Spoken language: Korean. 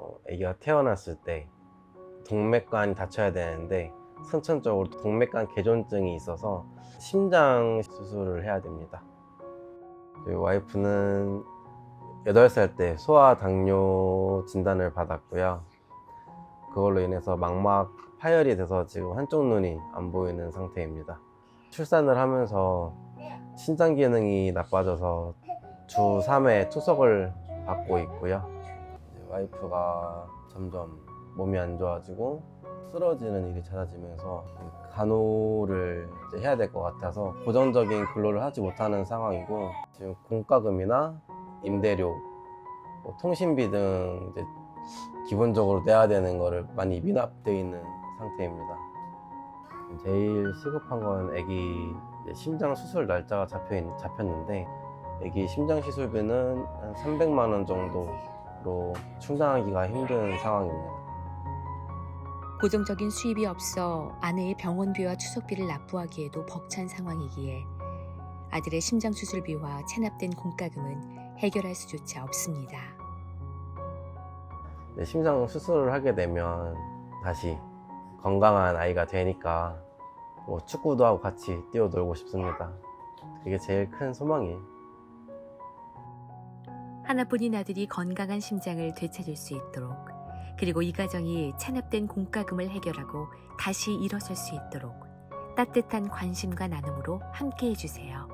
어, 아기가 태어났을 때 동맥관이 닫혀야 되는데 선천적으로 동맥관 개존증이 있어서 심장 수술을 해야 됩니다. 저희 와이프는 8살 때 소아 당뇨 진단을 받았고요. 그걸로 인해서 망막 파열이 돼서 지금 한쪽 눈이 안 보이는 상태입니다. 출산을 하면서 신장 기능이 나빠져서 주 3회 투석을 받고 있고요. 와이프가 점점 몸이 안 좋아지고 쓰러지는 일이 잦아지면서 간호를 이제 해야 될 것 같아서 고정적인 근로를 하지 못하는 상황이고 지금 공과금이나 임대료, 뭐 통신비 등 기본적으로 내야 되는 거를 많이 미납되어 있는 상태입니다. 제일 시급한 건 아기 심장 수술 날짜가 잡혀 있, 잡혔는데 아기 심장 시술비는 한 300만 원 정도 로 충당하기가 힘든 상황입니다. 고정적인 수입이 없어 아내의 병원비와 투석비를 납부하기에도 벅찬 상황이기에 아들의 심장 수술비와 체납된 공과금은 해결할 수조차 없습니다. 이제 심장 수술을 하게 되면 다시 건강한 아이가 되니까 뭐 축구도 하고 같이 뛰어놀고 싶습니다. 그게 제일 큰 소망이에요. 하나뿐인 아들이 건강한 심장을 되찾을 수 있도록 그리고 이 가정이 체납된 공과금을 해결하고 다시 일어설 수 있도록 따뜻한 관심과 나눔으로 함께 해주세요.